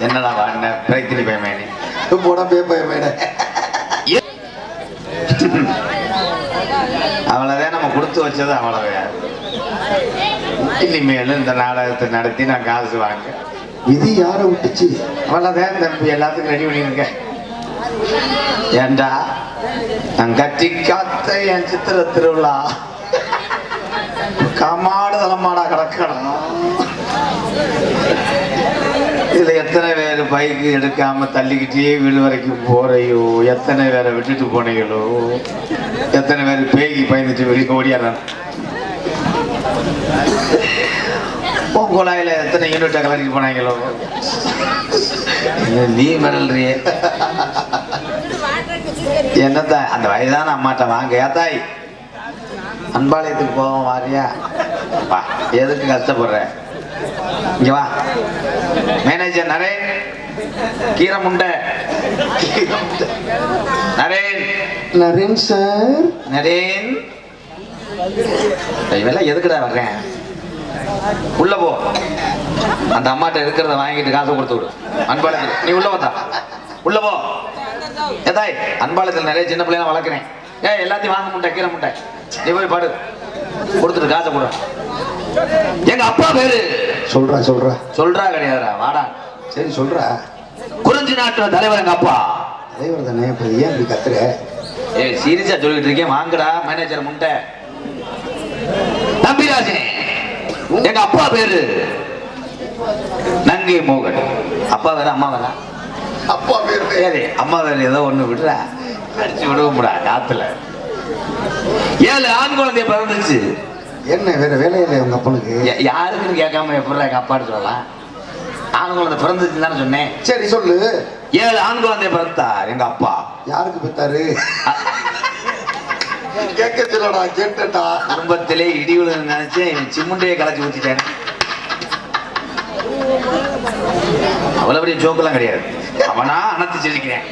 என்னடா வாடின பிரயத்தினி பயமேனி போட பேப்ப மேட அவ்வளோதான் நம்ம கொடுத்து வச்சது அவ்வளோதான் இனிமேல் இந்த நாடகத்தை நடத்தி நான் காசு வாங்க. விதி யாரை விட்டுச்சு? அவ்வளோதான் தம்பி எல்லாத்துக்கும் ரெடி பண்ணியிருக்கேன் ஏண்டா? நான் கட்டி காத்த என் சித்திர திருவிழா. கமாடு தலமாடா கிடக்கணும் இதுல எத்தனை பேர் பைக்கு எடுக்காம தள்ளிக்கிட்டே வீடு வரைக்கும் போறையோ? எத்தனை பேரை விட்டுட்டு போனீங்களோ? எத்தனை பேர் பேய்க்கு பயந்துட்டு வெளியே ஓடியாடுறாங்க குழாயில எத்தனை யூனிட்டை கலக்கிட்டு போனாங்களோ? நீ மிரல்றியே என்னத்த அந்த வயதான அம்மாட்ட வாங்க ஏத்தாய் அன்பாலயத்துக்கு போவோம் வாரியா. எதுக்கு கஷ்டப்படுற? இங்க வா. மேனேஜர் நரேன் கீரை முண்டை. நரேன் நரேன் சார் நரேன் இவெல்லாம் எதுக்குடா வர்றேன் உள்ள போ. அந்த அம்மாட்ட இருக்கிறத வாங்கிட்டு காசை கொடுத்து விடு. அன்பாளத்தில் நீ உள்ள வந்தா உள்ள போ. ஏதாய் அன்பாளத்தில் நிறைய சின்ன பிள்ளைங்க வளர்க்குறேன். ஏ எல்லாத்தையும் வாங்க முட்டை கீரை முட்டை நீ போய் பாடு. கொடுத்துட்டு காசை கொடு. எங்க அப்பா பேரு? சொல்றா சொல்றா. சொல்றா கிடையாதுடா வாடா. சரி சொல்றா. குறிஞ்சி நாட்டு தலைவர் எங்க அப்பா? தலைவர் தானே இப்ப ஏன் இப்படி கத்துற? ஏ சீரியஸா சொல்லிட்டு இருக்கேன். வாங்கடா மேனேஜர் முட்டை தம்பிராஜன் எங்க அப்பா பேரு? நங்கை மோகன். அப்பா வேற அம்மா வேற? அப்பா பேர் சரி அம்மா வேற ஏதோ ஒண்ணு விடுறா. அடிச்சு விடுவோம்டா காத்துல ஏழு ஆண் குழந்தை பிறந்துச்சு என்ன வேற வேலையில உங்க அப்பனுக்கு? யாருக்குன்னு கேட்காம எப்படி எங்க அப்பான்னு சொல்லலாம்? ஆண் குழந்தை பிறந்துச்சுன்னு தானே சொன்னேன். சரி சொல்லு. ஏழு ஆண் குழந்தை பிறந்தார் எங்க அப்பா. யாருக்கு பெத்தாரு கேட்க சொல்லடா கேட்டா குடும்பத்திலே இடி விழுந்து நினைச்சேன் இவன் சிமுண்டையை கலைச்சு ஊத்திட்டேன். அவ்வளவு பெரிய ஜோக்கெல்லாம் கிடையாது. அவனா அனத்து சிரிக்கிறேன்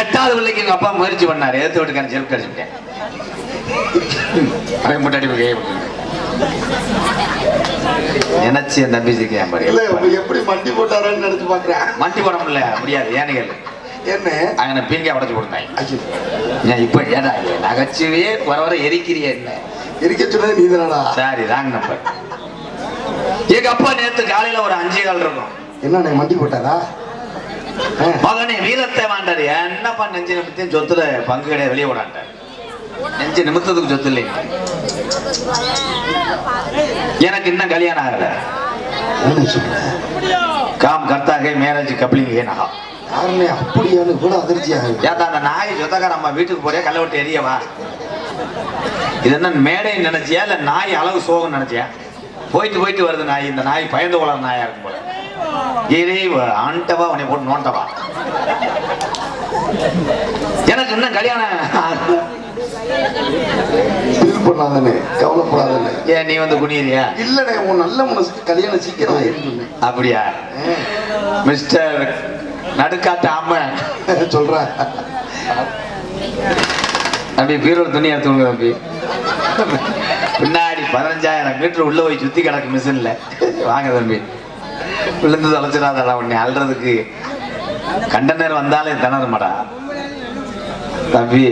எட்டாவது பிள்ளைக்கு எங்க அப்பா முயற்சி பண்ணாரு. எடுத்து விட்டுக்கான செருப்பு கடிச்சுட்டேன் கையை விட்டுருக்கேன். நினைச்சு என் தம்பி சிரிக்கிறேன் பாரு. இல்ல எப்படி மண்டி போட்டாரன்னு நினைச்சு பாக்குறேன். மண்டி போட முடியல முடியாது ஏன்னு கேளு. என்ன? அங்கே பீங்கா உடச்சு ஏன் இப்ப ஏடா நகைச்சுவையே வர வர எரிக்கிறிய என்ன? இருக்க சொன்னது நீதானடா. சாரி ராங் நம்பர் எங்க அப்பா நேத்து காலையில ஒரு அஞ்சே கால் இருக்கும். என்ன மண்டி போட்டாரா? மகனே வீரத்தை வாண்டாரு. என்னப்பா நெஞ்சு நிமித்தம் சொத்துல பங்கு கிடையாது வெளியே விடாண்டார் நெஞ்சு நிமித்தத்துக்கு சொத்து இல்லைங்க எனக்கு இன்னும் கல்யாணம் ஆகல. காம் கர்த்தாகே மேரேஜ் கப்ளிங் ஏனஹா யாருமே அப்படியான்னு கூட அதிர்ச்சி ஆகுது ஏத்தா அந்த நாய் சொத்தக்கார நம்ம வீட்டுக்கு போறியா கல்ல விட்டு எரியவா இது என்ன மேடை நினைச்சியா இல்ல நாய் அளவு சோகம் நினைச்சியா? போயிட்டு போயிட்டு வருது நாய் இந்த நாய் பயந்து கொள்ளாத நாயா இருக்கும் போல. இதே ஆண்டவா உன்னை போட்டு நோண்டவா எனக்கு இன்னும் கல்யாணம் ஃபீல் பண்ணாதானே கவலைப்படாதானே ஏன் நீ வந்து குனியறியா? இல்லனே உன் நல்ல மனசுக்கு கல்யாணம் சீக்கிரம் அப்படியா? மிஸ்டர் நடுக்காட்டு ஆம சொல்ற. தம்பி பீரோட துணி எடுத்துங்க தம்பி. பின்னாடி பதினஞ்சாயிரம் மீட்டர் உள்ள போய் சுத்தி கிடக்கு மிஷின்ல. வாங்க தம்பி. விழுந்து தொலைச்சிடாதடா உன்னை அல்றதுக்கு. கண்டனர் வந்தாலே திணறுமாடா. தம்பி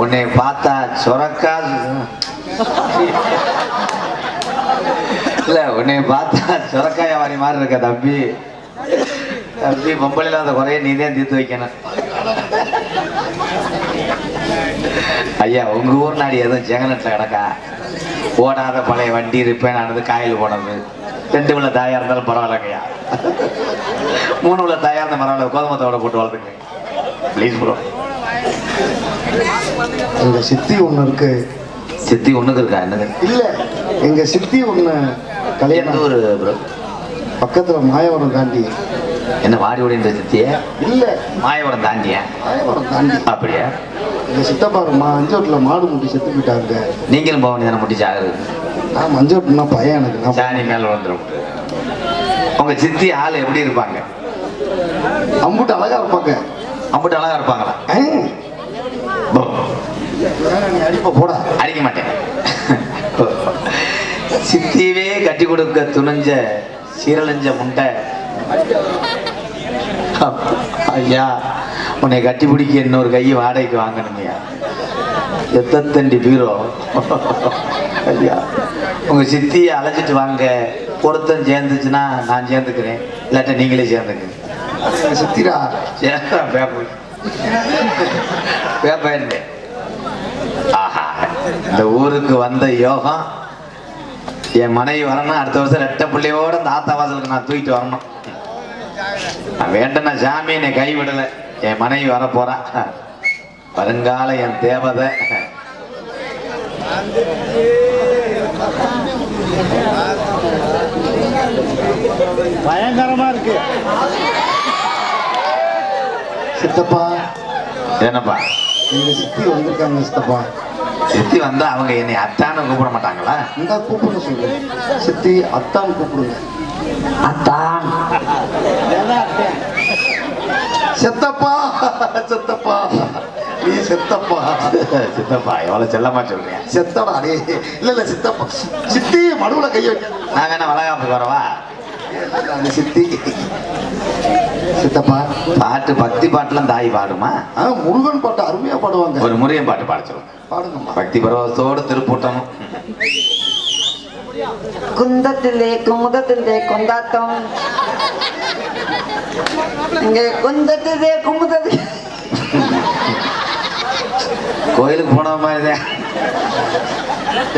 உன்னை பார்த்தா சொரக்கா இல்ல உன்னை பார்த்தா சொரக்காய வாரி மாதிரி இருக்க தம்பி. தம்பி பொம்பளையில அந்த குறைய நீ தான் தீர்த்து வைக்கணும். ஐயா உங்க ஊர் நாடி எதுவும் ஜெகநட்ல கிடக்கா? ஓடாத பழைய வண்டி இருப்பேன் ஆனது காயில் போனது. ரெண்டு உள்ள தாயா இருந்தாலும் பரவாயில்லங்கய்யா. மூணு உள்ள தாயா இருந்த பரவாயில்ல கோதுமத்தோட போட்டு வளர்த்துங்க. ப்ளீஸ் ப்ரோ எங்க சித்தி ஒண்ணு இருக்கு. சித்தி ஒண்ணுக்கு இருக்கா? என்னது? இல்ல எங்க சித்தி ஒண்ணு கல்யாணம். ஒரு ப்ரோ பக்கத்துல மாயவரம் தாண்டி. என்ன வாடி ஓடின்ற சித்திய? இல்ல. மாயவரம் தாண்டியா? மாயவரம் தாண்டி. அப்படியா? எங்க சித்தப்பா மா அஞ்சோட்டுல மாடு முட்டி செத்து போயிட்டாங்க. நீங்களும் போக வேண்டியதானே முட்டி சாகுது நான் மஞ்சோட்டுனா பையன் எனக்கு. நான் சாணி மேல வந்துடும் உங்க சித்தி ஆள் எப்படி இருப்பாங்க? அம்புட்டு அழகா இருப்பாங்க. அம்பிட்டு அழகா இருப்பாங்களா? அடிப்ப போடா. அடிக்க மாட்டேன் சித்தியவே கட்டி கொடுக்க துணிஞ்ச சீரழிஞ்ச முண்டை. ஐயா உன்னை கட்டி பிடிக்க இன்னொரு கையை வாடகைக்கு வாங்கணுங்கய்யா எத்தத்தண்டி பீரோ. ஐயா உங்க சித்தியை அழைச்சிட்டு வாங்க. பொருத்தம் சேர்ந்துச்சுன்னா நான் சேர்ந்துக்கிறேன். இல்லாட்ட நீங்களே சேர்ந்துக்கிறேன் சித்திரா? சேர்ந்தா பேப்பர். பேப்பர் இந்த ஊருக்கு வந்த யோகம் என் மனைவி வரணும் அடுத்த வருஷம் ரெட்ட பிள்ளையோட இந்த ஆத்தா வாசலுக்கு நான் தூக்கிட்டு வரணும். நான் வேண்டன சாமி என்னை கைவிடலை என் மனைவி வர போறா வருங்கால என் தேவதை. பயங்கரமா இருக்கு. சித்தப்பா. என்னப்பா? எங்க சித்தி வந்திருக்காங்க சித்தப்பா. சித்தி வந்தா அவங்க என்னை அத்தான்னு கூப்பிட மாட்டாங்களா? இந்த கூப்பிடுங்க சொல்லு சித்தி அத்தான் கூப்பிடுங்க. அத்தான் செத்தப்பா. செத்தப்பா. நீ செத்தப்பா. சித்தப்பா எவ்வளவு செல்லமா சொல்றேன் செத்தடா டே இல்ல இல்ல சித்தப்பா. சித்தி மடுவுல கைய வைக்க நான் வேணா வளகாப்புக்கு வரவா? அந்த சித்தி. சித்தப்பா. பாட்டு பக்தி பாட்டுலாம் தாய் பாடுமா? முருகன் பாட்டு அருமையா பாடுவாங்க. ஒரு முறையும் பாட்டு பாட சொல்லுங்க பக்தி பரவசத்தோடு திருப்பூட்டம். குந்தத்திலே குமுதத்திலே கொண்டாட்டம். இங்கே குந்தத்திலே குமுதத்து கோயிலுக்கு போன மாதிரிதான்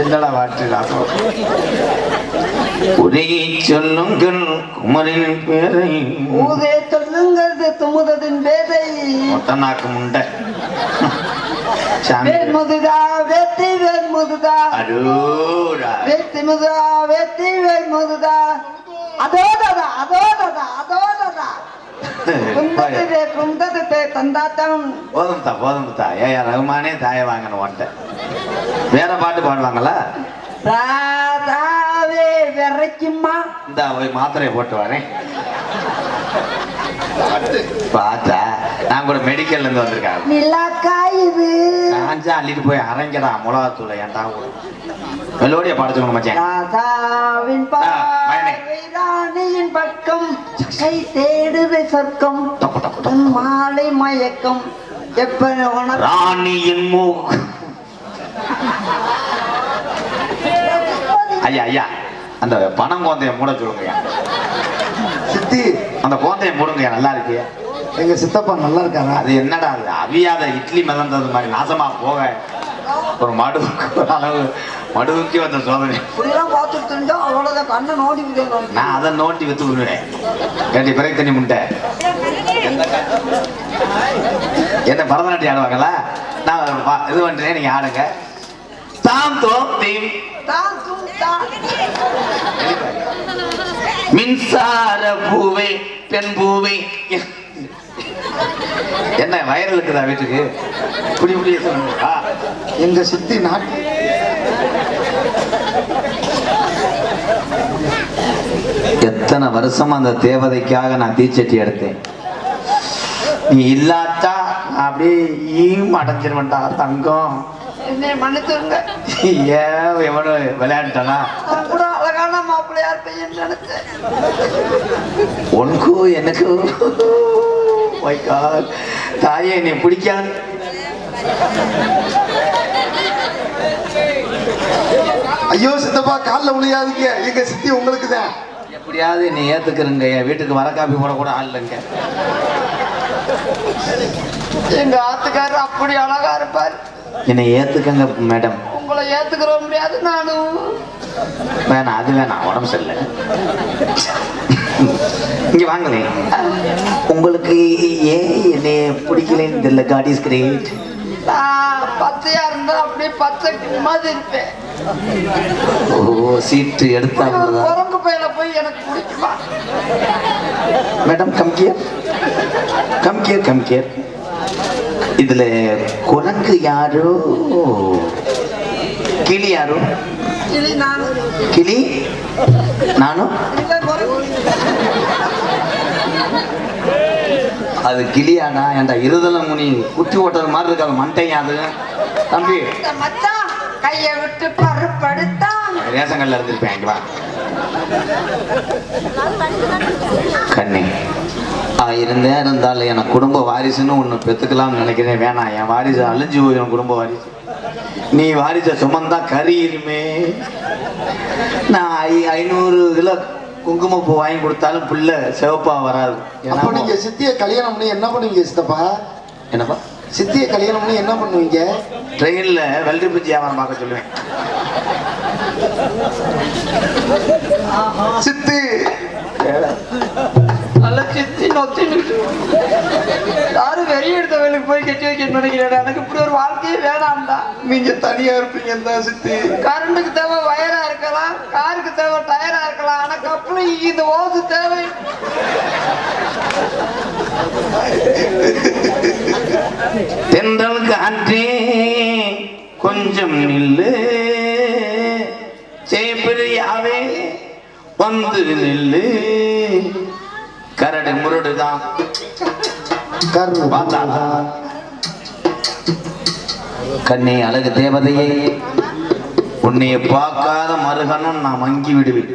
என்னடா வாட்டு உலகி சொல்லுங்கள் குமரின் பேரை சொல்லுங்கிறது துமுதத்தின் பேதை மொட்டநாக்கு முண்டை. சாமி வேல் முதுதா வெத்தி வேல் முதுதா அடூடா வெத்தி முதுதா வெத்தி வேல் முதுதா அதோ தாதா அதோ தாதா அதோ தாதா. கொண்டாட்டம் போதும் தா போதும் தா. ஏயா ரகுமானே தாய வாங்கணும் ஒன்ட்ட வேற பாட்டு பாடுவாங்களா? ராதாவே விரைக்குமா இந்த போய் மாத்திரையை போட்டு வரேன். பார்த்தா நான் கூட மெடிக்கல்ல இருந்து வந்திருக்காங்க நிலாக்கா இது காஞ்சா அள்ளிட்டு போய் அரைங்கடா மிளகாத்தூளை ஏன்டா மெலோடியா பாட சொல்லுங்க மச்சான். பார்வை ராணியின் பக்கம் கை தேடுது சொர்க்கம். மாலை மயக்கம். எப்ப ராணியின் மூக்கு ஐயா ஐயா அந்த பணம் கோந்தைய மூட சொல்லுங்கய்யா. சித்தி அந்த கோந்தைய மூடுங்கய்யா நல்லா இருக்கு எங்க சித்தப்பா நல்லா இருக்காரா அது என்னடா அது? அவியாத இட்லி மிதந்தது மாதிரி நாசமா போக. ஒரு ஒரு அளவு மடுவுக்கு வந்த சோதனை. நான். அதை நோட்டி வித்து விடுவேன். ஏண்டி பிறகு தண்ணி முட்டை என்ன பரதநாட்டியம் ஆடுவாங்களா? நான் இது பண்றேன் நீங்க ஆடுங்க. தாம் தோம் மின்சார பூவே பெண் பூவே. என்ன வயரல் இருக்குதா வீட்டுக்கு? புடி புடி சொல்லுங்க எங்க சித்தி நாட்டு எத்தனை வருஷமா அந்த தேவதைக்காக நான் தீச்சட்டி எடுத்தேன். நீ நான் அப்படியே ஈம் அடைஞ்சிருவேன்டா தங்கம். மன்னிச்சிருங்க. ஏன் எவனோ விளையாண்டானா கூட அழகான மாப்பிள்ளையார் பையன் நினைச்சேன். உனக்கு எனக்கு. My God. தாயே நீ பிடிக்காது. ஐயோ சித்தப்பா கால்ல விளையாதீங்க எங்க சித்தி உங்களுக்கு தான். எப்படியாவது நீ ஏத்துக்கிறங்க. என் வீட்டுக்கு வர காப்பி போட கூட ஆள் இல்லைங்க. எங்க ஆத்துக்காரர் அப்படி அழகா இருப்பார். என்னை ஏத்துக்கங்க மேடம். உங்களை ஏத்துக்கிற முடியாது நானும் வேணாம் அது வேணாம் உடம்பு சரியில்லை. இங்க வாங்களே. உங்களுக்கு ஏன் என்னை பிடிக்கலன்னு தெரியல காட் இஸ் கிரேட் நான் பச்சையா இருந்தா அப்படியே பச்சை மாதிரி இருப்பேன். ஓ சீட்டு எடுத்தா. குரங்கு பையில போய் எனக்கு பிடிக்குமா? Madam come here come here come here இதுல குரங்கு யாரோ? கிளி யாரோ? கிளி நானும் அது கிளியானா? என்டா இருதல முனி குட்டி ஓட்டுறது மாதிரி இருக்கு அது மண்டையா அது? தம்பி. கையை விட்டு பருப்படுத்தான் ரேஷன் கல்ல இருந்திருப்பேன் கண்ணி. இருந்தேன் இருந்தாலும் எனக்கு குடும்ப வாரிசுன்னு ஒன்று பெற்றுக்கலாம்னு நினைக்கிறேன். வேணாம் என் வாரிசு அழிஞ்சு போயிடும் குடும்ப வாரிசு. நீ வாரிசை சுமந்தா கரியிருமே. நான் ஐ ஐநூறு கிலோ குங்குமப்பூ வாங்கி கொடுத்தாலும் பிள்ளை சிவப்பா வராது. அப்ப நீங்க சித்திய கல்யாணம் பண்ணி என்ன பண்ணுவீங்க சித்தப்பா? என்னப்பா? சித்திய கல்யாணம் பண்ணி என்ன பண்ணுவீங்க? ட்ரெயினில் வெள்ளரி பிஞ்சு வியாபாரம் பார்க்க சொல்லுவேன். சித்தி நினைக்கிறேன் எனக்கு இப்படி ஒரு வாழ்க்கையே வேணாம்டா. நீங்க தனியா இருப்பீங்க தான் சித்தி. கரண்ட்டுக்கு தேவை வயரா இருக்கலாம் காருக்கு தேவை டயரா இருக்கலாம் ஆனா கப்பலுக்கு இந்த ஓசு தேவை. தென்றல் காற்றே கொஞ்சம் நில்லு. சேப்பிரியாவே வந்து நில்லு. கரடு முரடுதான். கரு பார்த்தாளா? கண்ணே அழகு தேவதையே உன்னைய பார்க்காத மருகனும் நான் மங்கி விடுவேன்.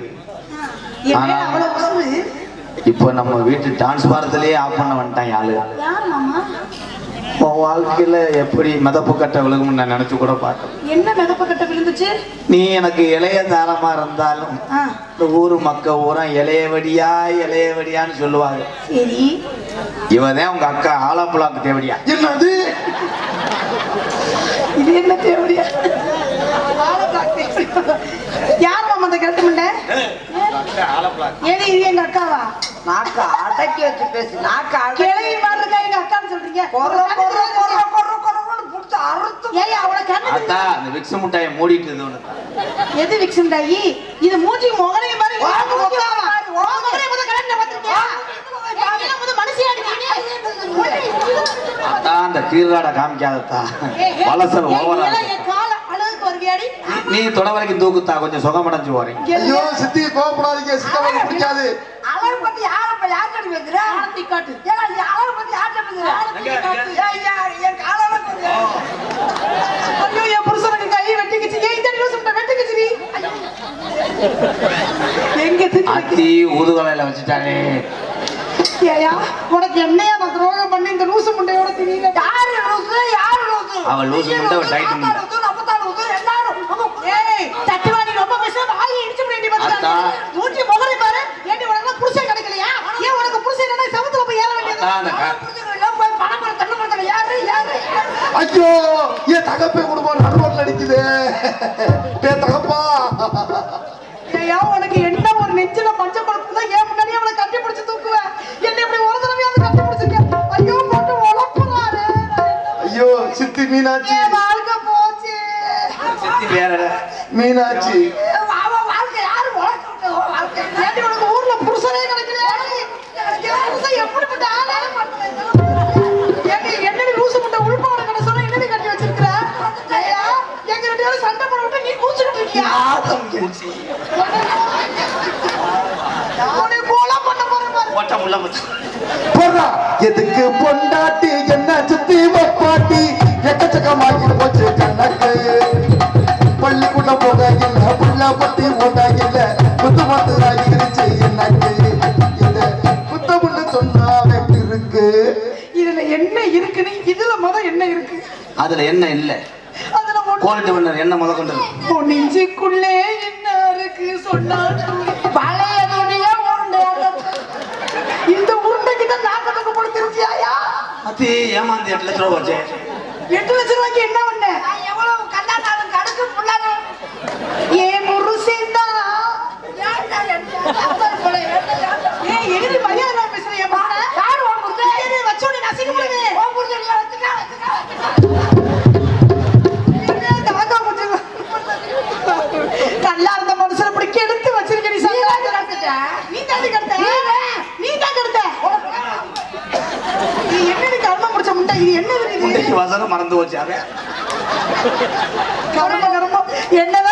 என்ன ஆனா-? இப்போ நம்ம வீட்டு டான்ஸ் பாரத்திலேயே ஆஃப் பண்ண வந்துட்டான் ஆளு யார் மாமா? உன் வாழ்க்கையில எப்படி மிதப்பு கட்ட விழுகும்னு நான் நினைச்சு கூட பார்த்தேன் என்ன மிதப்ப கட்ட விழுந்துச்சு? நீ எனக்கு இளைய தாரமா இருந்தாலும் இந்த ஊரு மக்க ஊரா இளையவடியா இளையவடியான்னு சொல்லுவாங்க. சரி. இவதான் உங்க அக்கா ஆலாப்புலாக்கு தேவடியா? என்னது? இது என்ன தேவையா யார் மாமா அந்த கிழட்டு மண்டை? இது எங்க அக்காவா? நாக்க அடக்கி வச்சு பேசு நாக்க கிழவி மாதிரி இருக்கா எங்க அக்கான்னு சொல்றீங்க? புடிச்சு அறுத்து ஏய் அவளை கண்ணு அத்தா அந்த விக்ஸ் முட்டாயை மூடிட்டு இருந்தவனு எது விக்ஸுண்டாயி இது மூஞ்சி முகரைய மாதிரி மூஞ்சி. உன் முகரைய முத கலர்ல பாத்துருக்கியா அதெல்லாம் முத மனுஷியாடி அத்தா அந்த கீழ்காட காமிக்காதத்தா. வளசல் ஓவரா நீ தொட வரைக்கும் தூக்குத்தா கொஞ்சம் சுகமடைஞ்சு போறேன். ஐயோ சித்தி கோவப்படாதீங்க சித்தப்பாக்கு பிடிக்காது. அழகு பத்தி யார யார் கட்டி வைக்கிற காட்டு? ஏன்னா நீ அழகு பத்தி யார் கட்டி? வைக்கிற ஏய், ஏய், என் ஐயோ என் புருஷனுக்கு கை வெட்டிக்கிச்சு. ஏன் இந்த நியூஸ் வெட்டிக்கிச்சு நீ. எங்க திட்டு அத்தி வச்சுட்டானே. ஏயா உனக்கு என்னையா நான் துரோகம் பண்ணி இந்த லூசு முண்டையோட தெரியல யாரு லூசு? யாரு லூசு? அவ லூசு முண்டை, அவ டைட் முண்டை. லூசு அப்பதான் லூசு எல்லாரும் ஏய் தட்டுவாணி ரொம்ப பேச வாயை இடிச்சு போய் அத்தா. மூஞ்சி முகரை பாரு. ஏண்டி உனக்கு புருஷன் கிடைக்கலையா? ஏன் உனக்கு புருஷன் இல்லைன்னா செவத்துல போய் ஏற வேண்டியது யாரு யாரு ஐயோ என் தகப்பே குடும்பம் நடுவோட்ல அடிக்குது என் தகப்பா. ஏயா உனக்கு மீனாட்சி. ஊர்ல புருஷனே எப்படிப்பட்ட என்னடி லூசு முட்டை கடை சொன்னா என்னடி கட்டி வச்சிருக்கிற எங்க ரெண்டு பேரும் சண்டை போட. விட்டு நீ கூச்சுக்கிட்டு இருக்கியா எதுக்கு பொண்டாட்டி? என்ன சுத்தி பாட்டி எக்கச்சக்கமாக்கி போச்சு கண்ணக்கு போக இல்ல புத்து மாத்துறாகி இருச்சு எனக்கு இந்த புத்த புள்ள சொன்னா இருக்கு. இதுல என்ன இருக்குன்னு இதுல முத என்ன இருக்கு? அதுல என்ன இல்ல? குவாலிட்டி பண்ணர் என்ன முத கொண்டது நெஞ்சுக்குள்ளே என்ன இருக்கு சொன்னா பழைய துணியே இந்த உருண்டைக்கு தான் நாக்கத்துக்கு கொடுத்துருச்சியாயா அத்தி ஏமாந்து எட்டு லட்ச ரூபா போச்சே. எட்டு லட்சம் ரூபாய்க்கு என்ன பண்ண வசனம் மறந்து போச்சு அவன் கர்ம கர்மம். என்னதான்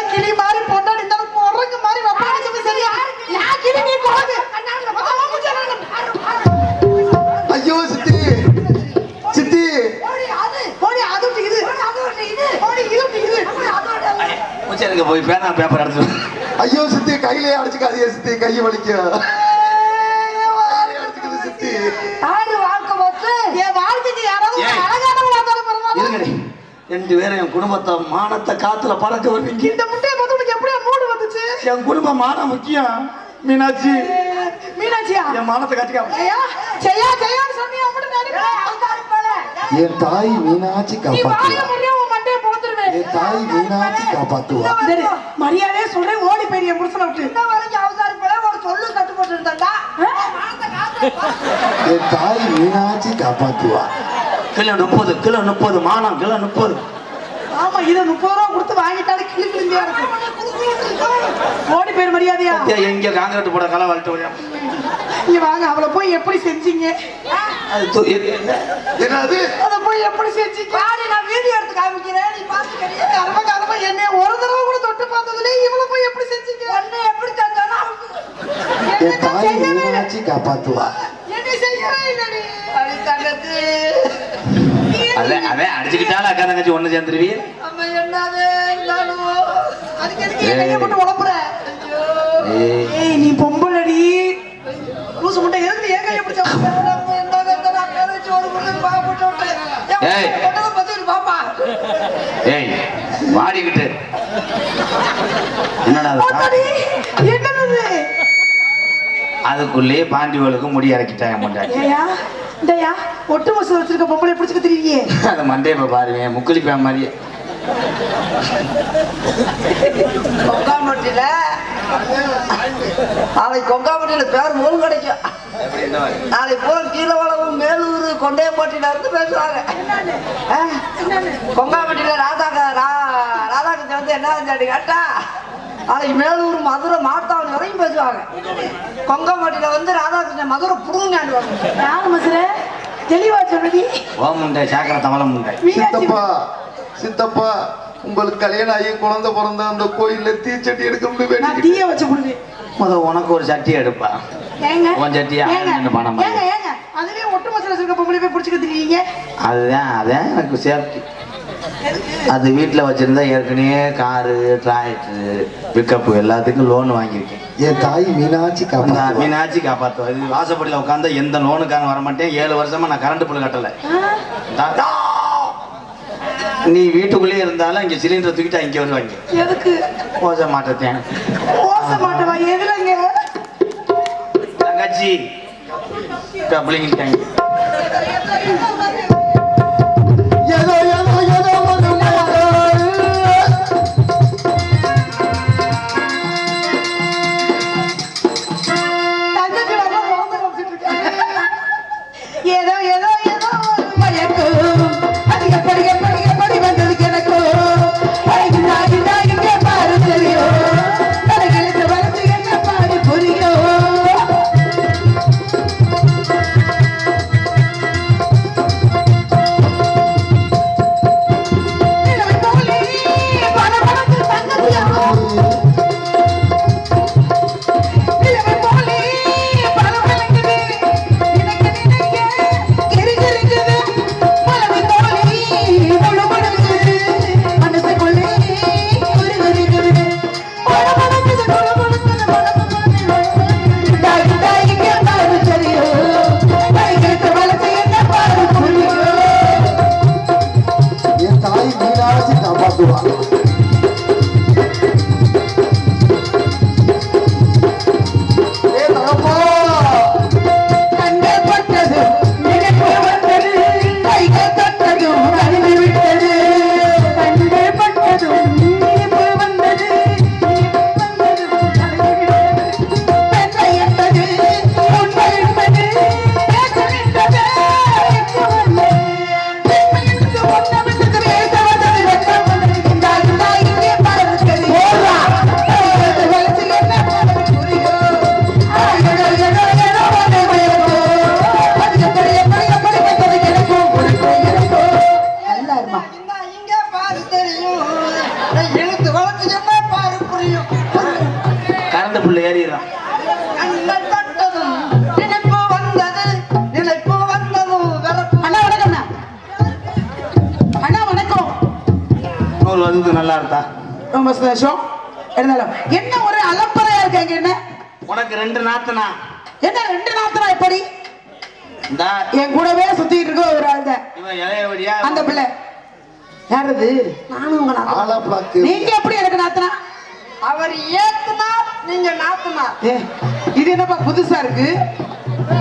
உச்சரிக்க போய் பேனா பேப்பர் எடுத்து ஐயோ சித்தி கையிலே அடிச்சுக்காதீங்க சித்தி. கை அடிச்சுக்குது சித்தி. ரெண்டு பேரும் என் குடும்பத்தை மானத்தை காத்துல பறக்க வருவீங்க இந்த முட்டையை பார்த்து உனக்கு எப்படியா மூடு வந்துச்சு? என் குடும்பம் மானம் முக்கியம். மீனாட்சி. மீனாட்சியா? என் மானத்தை காட்டிக்க ஐயா ஜெயா ஜெயான்னு சொன்னியா அப்படி நினைப்பேன் என் தாய் மீனாட்சி நீ வாய காப்பாத்துவா முடியா உன் மண்டையை பொழந்துருவேன் என் தாய் மீனாட்சி காப்பாத்துவா மரியாதையே சொல்றேன் ஓடி என் புருஷனை விட்டு வரைக்கும் அவதாரம் போல ஒரு சொல்லு கட்டுப்பட்டு இருந்தா என் தாய் மீனாட்சி காப்பாத்துவா கிலோ முப்பது கிலோ முப்பது மானம் கிலோ முப்பது. ஆமா இதை முப்பது ரூபா கொடுத்து வாங்கிட்டாலும் கிளி கிளிஞ்சியா இருக்கு. ஓடி போயிரு மரியாதையா. எங்க காங்கிரட் போட கலை வாழ்த்து வழியா இங்க வாங்க அவளை போய் எப்படி செஞ்சீங்க? என்னது? அதை போய் எப்படி செஞ்சீங்க? பாடி நான் வீடியோ எடுத்து காமிக்கிறேன் நீ பாத்துக்கறியா கர்ம கர்ம என்னை ஒரு தடவை கூட தொட்டு பார்த்ததுல இவளை போய் எப்படி செஞ்சீங்க? உன்னை எப்படி தந்தானா என் தாய் காப்பாத்துவா. என்னை செய்யவே இல்லை நீ. அதான் அதான் அடிச்சுக்கிட்டாலும் அக்கா தங்கச்சி ஒண்ணு சேர்ந்துருவீ. ஏய். நீ பொம்பளடி. லூசு முட்டை எதுக்கு என் கையை பிடிச்ச ஏய். பாப்பா. ஏய் வாடிக்கிட்டு. என்னடா என்னது அதுக்குள்ளேயே பாண்டிவளுக்கு முடி இறக்கிட்டாங்க முண்டாட்டி. இந்தயா ஒட்டு மசூர் வச்சிருக்க பொம்பளை பிடிச்சுக்க தெரியலையே அது மண்டே இப்ப பாருங்க முக்குலி பே மாதிரியே கொங்காமட்டியில நாளைக்கு கொங்காமட்டியில பேர் மூணு கிடைக்கும். நாளைக்கு பூரா கீழே வளவும் மேலூர் கொண்டையம்பட்டியில இருந்து பேசுவாங்க? கொங்காமட்டியில ராதாக்கா ரா ராதாகிருஷ்ணன் வந்து என்ன செஞ்சாடி கேட்டா? நாளைக்கு மேலூர் மதுரை மாட்டாவன் வரையும் பேசுவாங்க. கொங்காமட்டியில வந்து ராதாகிருஷ்ணன் மதுரை புடுங்காண்டுவாங்க யாரு மசுர தெளிவா சொன்னடி ஓ முண்டை சாக்கர தவளை முண்டை சித்தப்பா சித்தப்பா உங்களுக்கு கல்யாணம் ஆகி குழந்தை பிறந்த அந்த கோயில்ல தீச்சட்டி நான் வேண்டிக்கிட்டு தீய வச்சு கொடுவேன் முத உனக்கு ஒரு சட்டி எடுப்பா. உன் சட்டியா? ஏங்க? அதுலயே ஒட்டு மசாலா இருக்க பொம்பளை போய் பிடிச்சுக்க தெரியலீங்க அதுதான் அதான் எனக்கு சேஃப்டி அது வீட்டில் வச்சிருந்தா ஏற்கனவே காரு டிராக்டரு பிக்கப்பு எல்லாத்துக்கும் லோன் வாங்கியிருக்கேன். என் தாய் மீனாட்சி காப்பாத்துவா? மீனாட்சி காப்பாற்றுவா இது வாசப்படியில் உட்காந்தா எந்த லோனுக்கான வர மாட்டேன் ஏழு வருஷமா நான் கரண்ட் பில் கட்டலை! நீ வீட்டுக்குள்ளேயே இருந்தாலும் இங்கே சிலிண்டர் தூக்கிட்டு இங்கே வருவாங்க. எதுக்கு? போச மாட்டேன் ஓச மாட்டவா? எதுலங்க? தங்கச்சி. கப்ளிங்கிட்டாங்க அண்ணா வணக்கம் நூறு வந்து நல்லா இருந்தா ரொம்ப சந்தோஷம் இருந்தாலும் என்ன ஒரு அலப்பறையா இருக்காங்க என்ன? உனக்கு ரெண்டு நாத்தனா? என்ன ரெண்டு நாத்தனா எப்படி? இந்த என் கூடவே சுத்திட்டு இருக்க ஒரு ஆள் தான் இவன் இளையவடியா அந்த பிள்ளை. யார் அது நானும் உங்க நாத்தனா. நீங்க எப்படி எனக்கு நாத்தனா? அவர் ஏத்துனார் நீங்க நாத்துனார். ஏ இது என்னப்பா புதுசா இருக்கு?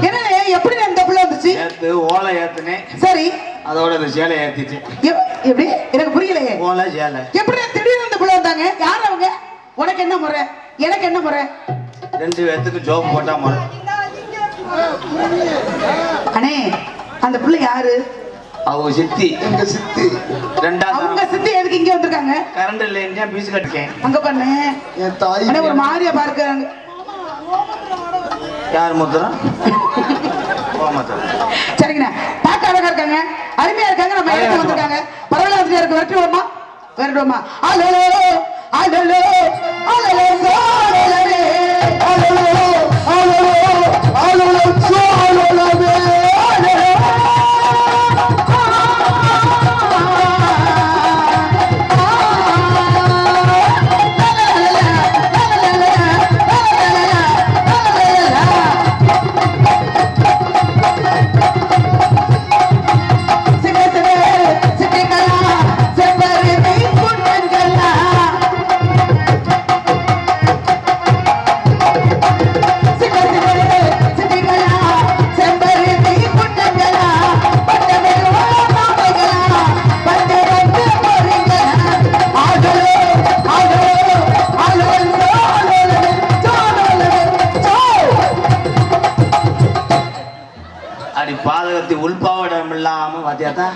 என்ன எப்படி இந்த பிள்ளை வந்துச்சு? ஏத்து ஓலை ஏத்துனேன். சரி. அதோட இந்த சேலை ஏத்திச்சு எப்- எப்படி? எனக்கு புரியலையே. ஓலை சேலை எப்படி திடீர்னு இந்த பிள்ளை வந்தாங்க? யார் அவங்க? உனக்கு என்ன முறை? எனக்கு என்ன முறை? ரெண்டு பேத்துக்கு ஜோப் போட்டா மறு. அண்ணே அந்த பிள்ளை யாரு? அவங்க சித்தி. எங்க சித்தி? ரெண்டாம் அவங்க சித்தி எதுக்கு இங்க வந்திருக்காங்க? கரண்ட் இல்லைன்னு பீஸ் கட்டிக்கேன் அங்க பண்ணு என் தாய் ஒரு மாதிரியா பார்க்கறாங்க யார் முத்திரம் சரிங்கண்ணா. பார்க்க அழகா இருக்காங்க. அருமையா இருக்காங்க. நம்ம இடத்துல வந்திருக்காங்க. பரவாயில்ல வந்து இருக்கு. வரட்டுவோமா வரட்டுவோமா அலோ அலோ சோழலே ஆலோலோ, ஆலோலோ, அடி பாதகத்தி உள்பாவடம் இல்லாம பாத்தியாத்தா.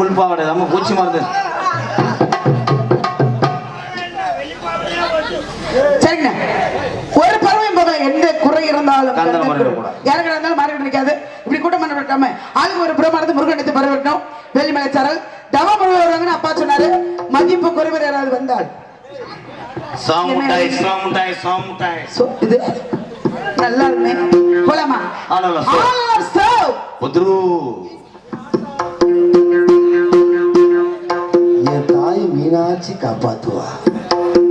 உள்பாவடம் இல்லாம பூச்சி மருந்து. சரிங்கண்ணா ஒரு பறவை போகல. எந்த குறை இருந்தாலும். யாருக்கு இருந்தாலும் மாறிட்டு நிற்காது இப்படி கூட்டம் பண்ண விட்டாம ஆளுக்கு ஒரு பிரமாணத்தை முருகன் எடுத்து பரவிட்டோம் வேலிமலை சாரல். தவ முழுவ வருவாங்கன்னு அப்பா சொன்னாரு. மதிப்பு குறைவர் யாராவது வந்தால். சோமுட்டாய் சோமுட்டாய் சோமுட்டாய். இது நல்லா இருந்தேன் போலாமா. புத்ரு